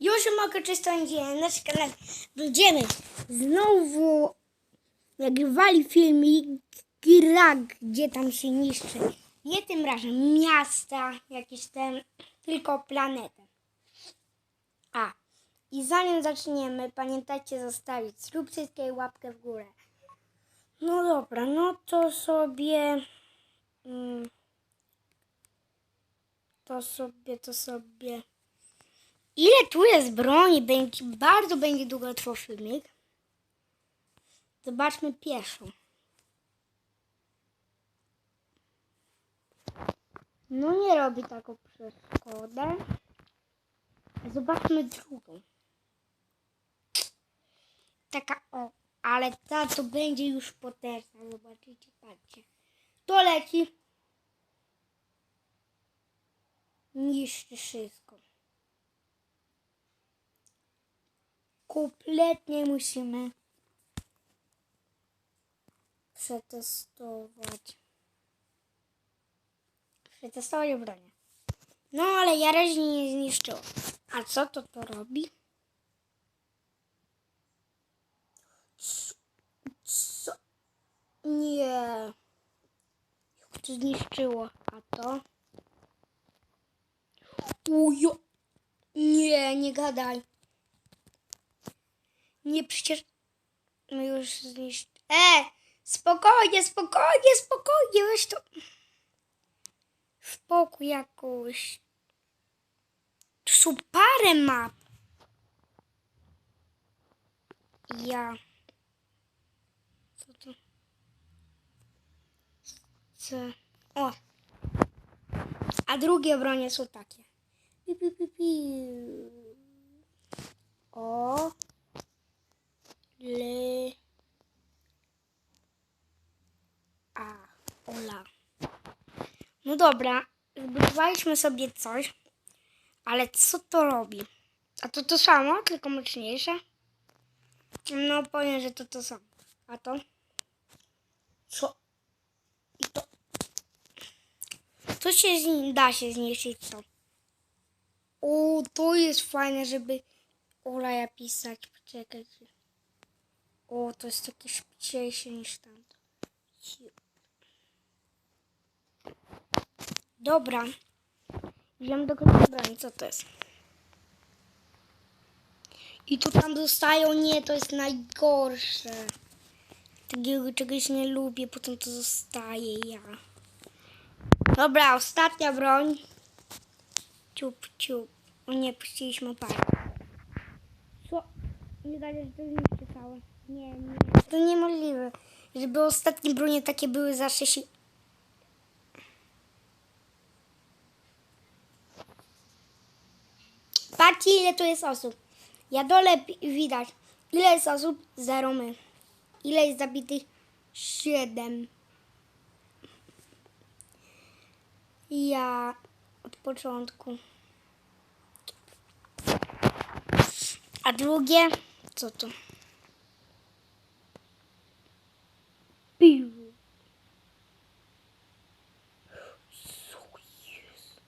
Już mogę czysto idzie na nasz kanał. Będziemy znowu nagrywali filmik gra, gdzie tam się niszczy. Nie tym razem miasta, jakieś tam, tylko planetę. A, i zanim zaczniemy, pamiętajcie zostawić subskrypcję i łapkę w górę. No dobra, no to sobie... Mm, to sobie, to sobie... Ile tu jest broni? Będzie, bardzo będzie długo trwał filmik. Zobaczmy pierwszą. No nie robi taką przeszkodę. Zobaczmy drugą. Taka o, ale ta to będzie już potężna. Zobaczycie, patrzcie. To leci. Niszczy wszystko. Kompletnie musimy przetestować. Przetestować bronię. No ale ja razie nie zniszczyło. A co to to robi? Co? Nie. To zniszczyło? A to? Ujo. Nie, nie gadaj. Nie, przecież my już zniszcz... E! Spokojnie, spokojnie, spokojnie, weź to... Spokój jakoś. Tu są parę map. Ja... Co to? Co? O! A drugie bronie są takie. Pi, pi, pi, pi. O! Le. A, Ola. No dobra, zbudowaliśmy sobie coś, ale co to robi? A to to samo, tylko mocniejsze? No powiem, że to to samo. A to? Co? I to? To się zni- da się zniszczyć to. O, to jest fajne, żeby Ola pisać. Poczekajcie. O, to jest takie szybciejsze niż tamto. Ciu. Dobra. Wiem do końca broni, co to jest. I tu tam dostają, nie, to jest najgorsze. Takiego czegoś nie lubię, potem to zostaje ja. Dobra, ostatnia broń. Ciup, ciup. O nie, puściliśmy parę. Co? Nie gadaj, że to zniszczy całe. Nie, nie. To niemożliwe. Żeby ostatnie bronie takie były zawsze się... Patrzcie ile tu jest osób. Ja dole widać. Ile jest osób? Zero my. Ile jest zabitych? Siedem. Ja od początku. A drugie? Co to? Piu. Co jest?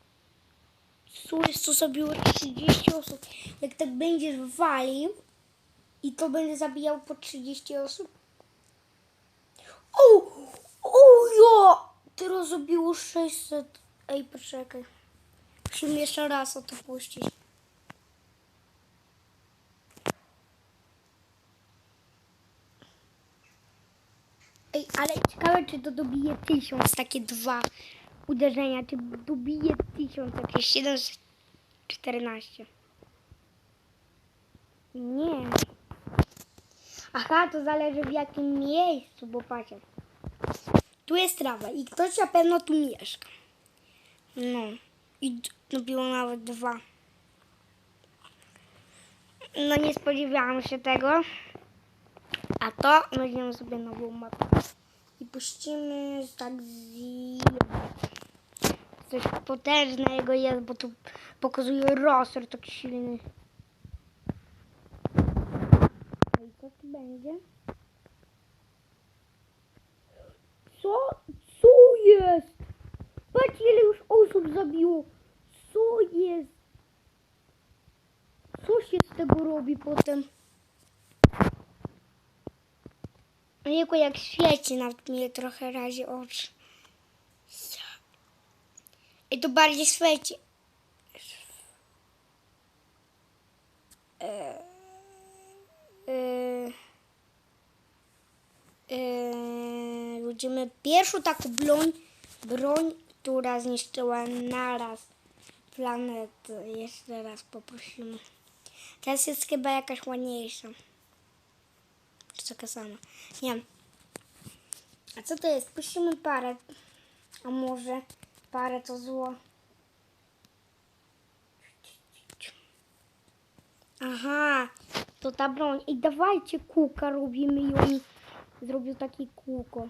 Co jest? To zabiło 30 osób. Jak tak będziesz walił i to będzie zabijało po 30 osób? O! O ja! Teraz zabiło 600. Ej, poczekaj. Musimy jeszcze raz o to puścić. Ej, ale ciekawe, czy to dobije tysiąc, takie dwa uderzenia, czy dobije tysiąc, jakieś 714. Nie. Aha, to zależy w jakim miejscu, bo patrzcie. Tu jest trawa i ktoś na pewno tu mieszka. No. I d- dobiło nawet dwa. No nie spodziewałam się tego. A to weźmiemy sobie nową mapę. I puścimy tak z... Coś potężnego jest, bo tu pokazuje rozstor tak silny. No i co tu będzie? Co? Co jest? Patrz ile już osób zabiło. Co jest? Co z tego robi potem. Ojejku, jak świeci, nawet mnie trochę razi oczy. I to bardziej świeci. Eee, pierwszą taką broń, broń, która zniszczyła naraz planetę. Jeszcze raz poprosimy. Teraz jest chyba jakaś ładniejsza. Czy taka sama? Nie wiem. A co to jest? Puścimy parę. A może parę to zło? Aha, to ta broń. I dawajcie kółka robimy i oni zrobią takie kółko.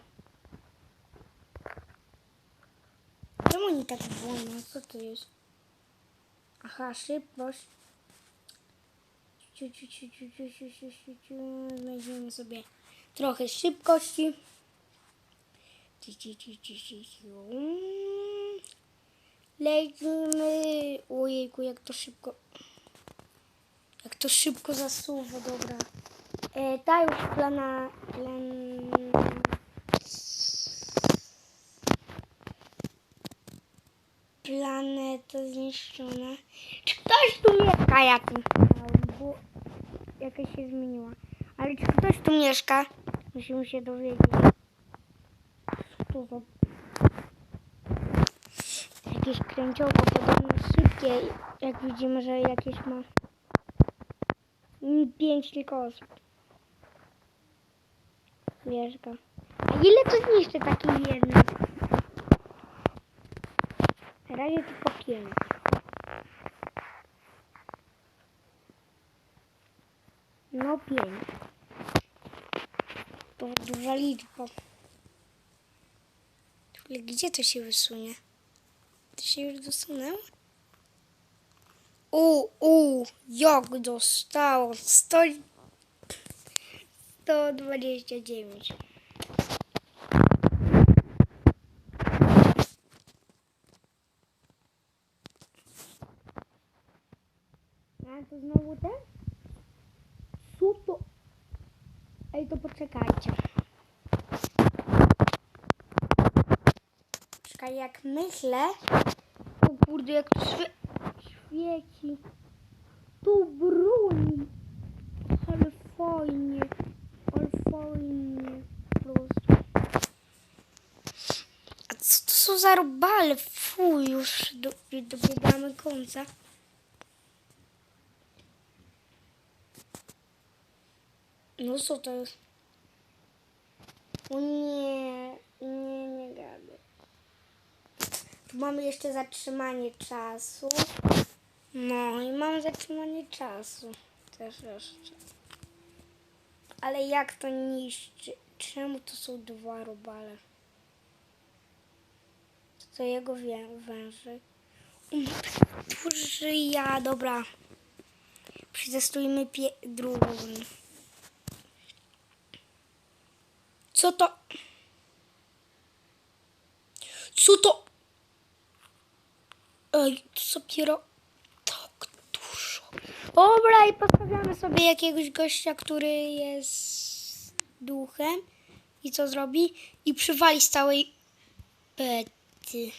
Czemu oni tak wolno? Co to jest? Aha, szybkość. Ciu, sobie trochę szybkości. Ciu, ciu. Lecimy. Ojejku, jak to szybko. Jak to szybko zasuwa, dobra. E, ta już plana. Plan... Planeta zniszczona. Czy ktoś tu mieszka? Ja tu bo jakaś się zmieniła. Ale czy ktoś tu mieszka? Musimy się dowiedzieć. Co to? Jakieś kręciołko podobno szybkie. Jak widzimy, że jakieś ma Mm, pięć tylko osób. Mieszka. A ile to zniszczy taki jeden? Na razie po pięć. No pięć. To duża liczba. Ale gdzie to się wysunie? To się już dosunęło? U, u, jak dostało 100, 129. A to znowu ten? Co to? Ej, to poczekajcie. Jak myślę... O kurde, jak to świe... świeci. Tu broni. Ale fajnie. Ale fajnie. Po prostu. A co to są za robale? Fu, już do, dobiegamy końca. No co to jest? O nie, nie gadaj. Tu mamy jeszcze zatrzymanie czasu. No i mamy zatrzymanie czasu. Też jeszcze. Ale jak to niszczy? Czemu to są dwa robale? To jego wię- węże. Duży ja, dobra. Przetestujmy drugą. Co to? Co to? Ej, to dopiero tak dużo. Dobra, i postawiamy sobie jakiegoś gościa, który jest duchem. I co zrobi? I przywali z całej bety.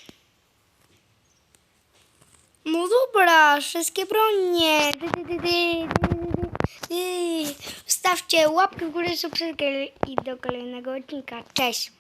No dobra, wszystkie bronie. Dy, dy, dy, dy, dy, dy, dy. Stawcie łapkę w górę, i do kolejnego odcinka. Cześć.